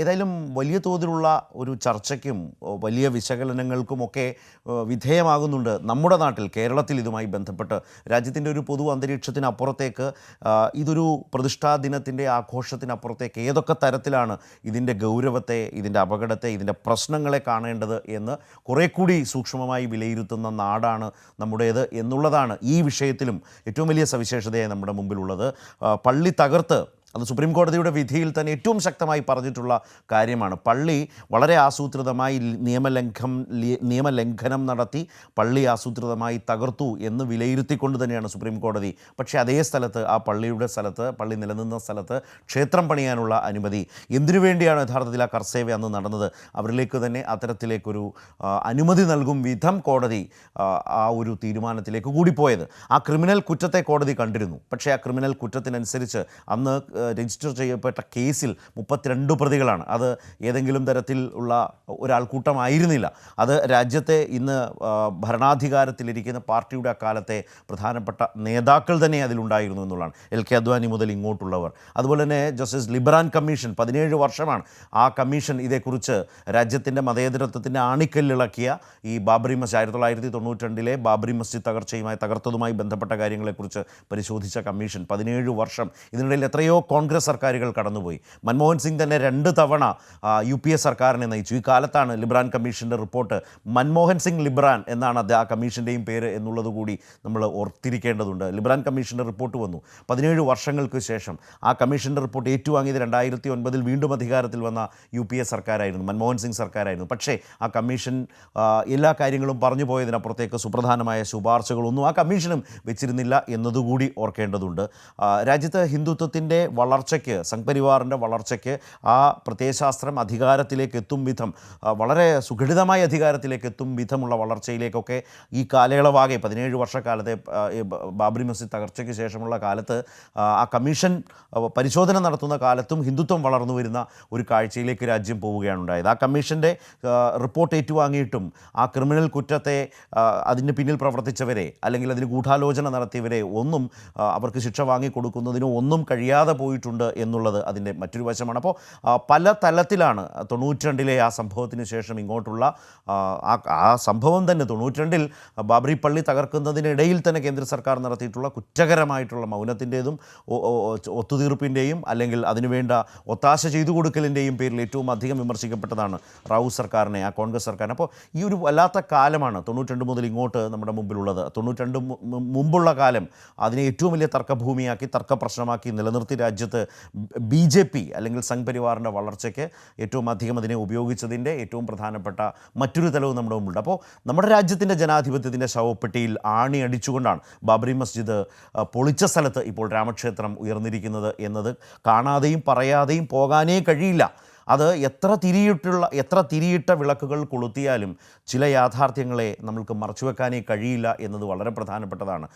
ഏതായാലും വലിയ തോതിലുള്ള ഒരു ചർച്ചയ്ക്കും വലിയ വിശകലനങ്ങൾക്കുമൊക്കെ വിധേയമാകുന്നുണ്ട് നമ്മുടെ നാട്ടിൽ കേരളത്തിൽ ഇതുമായി ബന്ധപ്പെട്ട്. രാജ്യത്തിന്റെ ഒരു പൊതു അന്തരീക്ഷത്തിനപ്പുറത്തേക്ക് ഇതൊരു പ്രതിഷ്ഠാ ദിനത്തിന്റെ ആഘോഷത്തിനപ്പുറത്തേക്ക് ഏതൊക്കെ തരത്തിലാണ് ഇതിന്റെ ഗൗരവത്തെ ഇതിന്റെ അപകടത്തെ ഇതിന്റെ പ്രശ്നങ്ങളെ കാണേണ്ടത് എന്ന് കുറേ കൂടി സൂക്ഷ്മമായി വിലയിരുത്തുന്ന നാടാണ് നമ്മുടേത് എന്നുള്ളതാണ് ഈ വിഷയത്തിലും ഏറ്റവും വലിയ സവിശേഷതയായി നമ്മുടെ മുമ്പിലുള്ളത്. പള്ളി തകർത്ത് അത് സുപ്രീം കോടതിയുടെ വിധിയിൽ തന്നെ ഏറ്റവും ശക്തമായി പറഞ്ഞിട്ടുള്ള കാര്യമാണ്. പള്ളി വളരെ ആസൂത്രിതമായി നിയമലംഘം നിയമലംഘനം നടത്തി പള്ളി ആസൂത്രിതമായി തകർത്തു എന്ന് വിലയിരുത്തിക്കൊണ്ട് തന്നെയാണ് സുപ്രീം കോടതി. പക്ഷേ അതേ സ്ഥലത്ത് ആ പള്ളിയുടെ സ്ഥലത്ത് പള്ളി നിലനിന്ന സ്ഥലത്ത് ക്ഷേത്രം പണിയാനുള്ള അനുമതി എന്തിനു വേണ്ടിയാണ് യഥാർത്ഥത്തിൽ ആ കർസേവ അന്ന് നടന്നത്? അവരിലേക്ക് തന്നെ അത്തരത്തിലേക്കൊരു അനുമതി നൽകും വിധം കോടതി ആ, ഒരു തീരുമാനത്തിലേക്ക് കൂടിപ്പോയത്. ആ ക്രിമിനൽ കുറ്റത്തെ കോടതി കണ്ടിരുന്നു. പക്ഷേ ആ ക്രിമിനൽ കുറ്റത്തിനനുസരിച്ച് അന്ന് രജിസ്റ്റർ ചെയ്യപ്പെട്ട കേസിൽ മുപ്പത്തിരണ്ട് പ്രതികളാണ്. അത് ഏതെങ്കിലും തരത്തിൽ ഉള്ള ഒരാൾക്കൂട്ടമായിരുന്നില്ല അത് രാജ്യത്തെ ഇന്ന് ഭരണാധികാരത്തിലിരിക്കുന്ന പാർട്ടിയുടെ അക്കാലത്തെ പ്രധാനപ്പെട്ട നേതാക്കൾ തന്നെ അതിലുണ്ടായിരുന്നു എന്നുള്ളതാണ്. എൽ കെ അദ്വാനി മുതൽ ഇങ്ങോട്ടുള്ളവർ. അതുപോലെ തന്നെ ജസ്റ്റിസ് ലിബറാൻ കമ്മീഷൻ പതിനേഴ് വർഷമാണ് ആ കമ്മീഷൻ ഇതേക്കുറിച്ച് രാജ്യത്തിന്റെ മതേതരത്വത്തിന്റെ ആണിക്കല്ലിളക്കിയ ഈ ബാബറി മസ്ജിദ് ആയിരത്തി തൊള്ളായിരത്തി തൊണ്ണൂറ്റി രണ്ടിലെ ബാബറി മസ്ജിദ് തകർച്ചയുമായി തകർത്തതുമായി ബന്ധപ്പെട്ട കാര്യങ്ങളെക്കുറിച്ച് പരിശോധിച്ച കമ്മീഷൻ പതിനേഴ് വർഷം. ഇതിനിടയിൽ എത്രയോ കോൺഗ്രസ് സർക്കാരുകൾ കടന്നുപോയി. മൻമോഹൻ സിംഗ് തന്നെ രണ്ട് തവണ യു പി എ സർക്കാരിനെ നയിച്ചു. ഈ കാലത്താണ് ലിബ്രാൻ കമ്മീഷന്റെ റിപ്പോർട്ട് മൻമോഹൻ സിംഗ് ലിബ്രാൻ എന്നാണ് അത് ആ കമ്മീഷന്റെയും പേര് എന്നുള്ളത് കൂടി നമ്മൾ ഓർത്തിരിക്കേണ്ടതുണ്ട്. ലിബ്രാൻ കമ്മീഷന്റെ റിപ്പോർട്ട് വന്നു. പതിനേഴ് വർഷങ്ങൾക്ക് ശേഷം ആ കമ്മീഷന്റെ റിപ്പോർട്ട് ഏറ്റുവാങ്ങിയത് രണ്ടായിരത്തി ഒൻപതിൽ വീണ്ടും അധികാരത്തിൽ വന്ന യു പി എ സർക്കാരായിരുന്നു മൻമോഹൻ സിംഗ് സർക്കാരായിരുന്നു. പക്ഷേ ആ കമ്മീഷൻ എല്ലാ കാര്യങ്ങളും പറഞ്ഞു പോയതിനപ്പുറത്തേക്ക് സുപ്രധാനമായ ശുപാർശകളൊന്നും ആ കമ്മീഷനും വെച്ചിരുന്നില്ല എന്നതുകൂടി ഓർക്കേണ്ടതുണ്ട്. രാജ്യത്ത് ഹിന്ദുത്വത്തിന്റെ വളർച്ചയ്ക്ക് സംഘ്പരിവാറിന്റെ വളർച്ചയ്ക്ക് ആ പ്രത്യയശാസ്ത്രം അധികാരത്തിലേക്ക് എത്തും വിധം വളരെ സുഘടിതമായ അധികാരത്തിലേക്ക് എത്തും വിധമുള്ള വളർച്ചയിലേക്കൊക്കെ ഈ കാലയളവാകെ പതിനേഴ് വർഷക്കാലത്തെ ബാബറി മസ്ജിദ് തകർച്ചയ്ക്ക് ശേഷമുള്ള കാലത്ത് ആ, കമ്മീഷൻ പരിശോധന നടത്തുന്ന കാലത്തും ഹിന്ദുത്വം വളർന്നു വരുന്ന ഒരു കാഴ്ചയിലേക്ക് രാജ്യം പോവുകയാണ് ഉണ്ടായത്. ആ കമ്മീഷന്റെ റിപ്പോർട്ട് ഏറ്റുവാങ്ങിയിട്ടും ആ ക്രിമിനൽ കുറ്റത്തെ അതിന് പിന്നിൽ പ്രവർത്തിച്ചവരെ അല്ലെങ്കിൽ അതിന് ഗൂഢാലോചന നടത്തിയവരെ ഒന്നും അവർക്ക് ശിക്ഷ വാങ്ങിക്കൊടുക്കുന്നതിനോ ഒന്നും കഴിയാതെ പോയിട്ടുണ്ട് എന്നുള്ളത് അതിന്റെ മറ്റൊരു വശമാണ്. അപ്പോൾ പല തലത്തിലാണ് തൊണ്ണൂറ്റിരണ്ടിലെ ആ സംഭവത്തിന് ശേഷം ഇങ്ങോട്ടുള്ള ആ, സംഭവം തന്നെ തൊണ്ണൂറ്റിരണ്ടിൽ ബാബറി പള്ളി തകർക്കുന്നതിനിടയിൽ തന്നെ കേന്ദ്ര സർക്കാർ നടത്തിയിട്ടുള്ള കുറ്റകരമായിട്ടുള്ള മൗനത്തിന്റെതും ഒത്തുതീർപ്പിന്റെയും അല്ലെങ്കിൽ അതിനുവേണ്ട ഒത്താശ ചെയ്തു കൊടുക്കലിന്റെയും പേരിൽ ഏറ്റവും അധികം വിമർശിക്കപ്പെട്ടതാണ് റാവു സർക്കാരിനെ ആ കോൺഗ്രസ് സർക്കാരിനെ. അപ്പോൾ ഈ ഒരു വല്ലാത്ത കാലമാണ് തൊണ്ണൂറ്റി മുതൽ ഇങ്ങോട്ട് നമ്മുടെ മുമ്പിലുള്ളത്. തൊണ്ണൂറ്റി മുമ്പുള്ള കാലം അതിനെ ഏറ്റവും വലിയ തർക്കഭൂമിയാക്കി തർക്ക പ്രശ്നമാക്കി നിലനിർത്തി രാജ്യത്ത് ബി ജെ പി അല്ലെങ്കിൽ സംഘ് പരിവാറിന്റെ വളർച്ചയ്ക്ക് ഏറ്റവും അധികം അതിനെ ഉപയോഗിച്ചതിന്റെ ഏറ്റവും പ്രധാനപ്പെട്ട മറ്റൊരു തലവും നമ്മുടെ മുമ്പുണ്ട് അപ്പോൾ നമ്മുടെ രാജ്യത്തിന്റെ ജനാധിപത്യത്തിന്റെ ശവപ്പെട്ടിയിൽ ആണി അടിച്ചുകൊണ്ടാണ് ബാബറി മസ്ജിദ് പൊളിച്ച സ്ഥലത്ത് ഇപ്പോൾ രാമക്ഷേത്രം ഉയർന്നിരിക്കുന്നത് എന്നത് കാണാതെയും പറയാതെയും പോകാനേ കഴിയില്ല. അത് എത്ര തിരിയിട്ടുള്ള എത്ര തിരിയിട്ട വിളക്കുകൾ കൊളുത്തിയാലും ചില യാഥാർത്ഥ്യങ്ങളെ നമ്മൾക്ക് മറച്ചുവെക്കാനേ കഴിയില്ല എന്നത് വളരെ പ്രധാനപ്പെട്ടതാണ്.